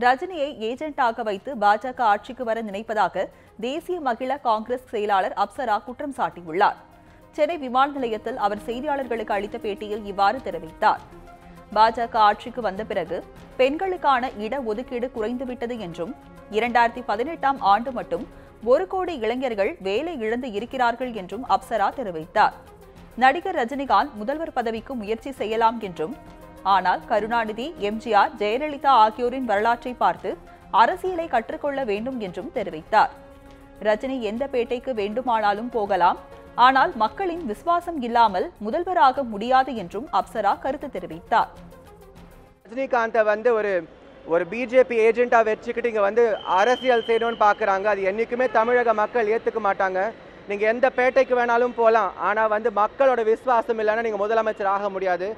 ரஜினியை ஏஜென்டாக வைத்து பாஜக ஆட்சிக்கு வர நினைப்பதாக தேசிய மகிழ காங்கிரஸ் செயலாளர் அப்சரா குற்றம் சாட்டியுள்ளார். சென்னை விமான நிலையத்தில் அவர் செய்தியாளர்களுக்கு அளித்த பேட்டியில் இவ்வாறு தெரிவித்தார். பாஜக ஆட்சிக்கு வந்த பிறகு பெண்களுக்கான இட ஒதுக்கீடு குறைந்துவிட்டது என்றும் இரண்டாயிரத்தி பதினெட்டாம் ஆண்டு மட்டும் ஒரு கோடி இளைஞர்கள் வேலை இழந்து இருக்கிறார்கள் என்றும் அப்சரா தெரிவித்தார். நடிகர் ரஜினிகாந்த் முதல்வர் பதவிக்கு முயற்சி செய்யலாம் என்றும் ஆனால் கருணாநிதி எம்ஜிஆர் ஜெயலலிதா ஆகியோரின் வரலாற்றை பார்த்து அரசியலை கற்றுக்கொள்ள வேண்டும் என்றும் தெரிவித்தார். ரஜினி எந்த பேட்டைக்கு வேண்டுமானாலும் போகலாம். ஆனால் மக்களின் விசுவாசம் இல்லாமல் முதல்வராக முடியாது என்றும் அப்சரா கருத்து தெரிவித்தார். ரஜினிகாந்தை வந்து ஒரு ஒரு பிஜேபி ஏஜென்ட்டாக வச்சுக்கிட்டு இங்கே வந்து அரசியல் செய்யணும்னு பார்க்குறாங்க அது என்றைக்குமே தமிழக மக்கள் ஏற்றுக்க மாட்டாங்க. நீங்கள் எந்த பேட்டைக்கு வேணாலும் போகலாம் ஆனால் வந்து மக்களோட விசுவாசம் இல்லைன்னா நீங்கள் முதலமைச்சர் ஆக முடியாது.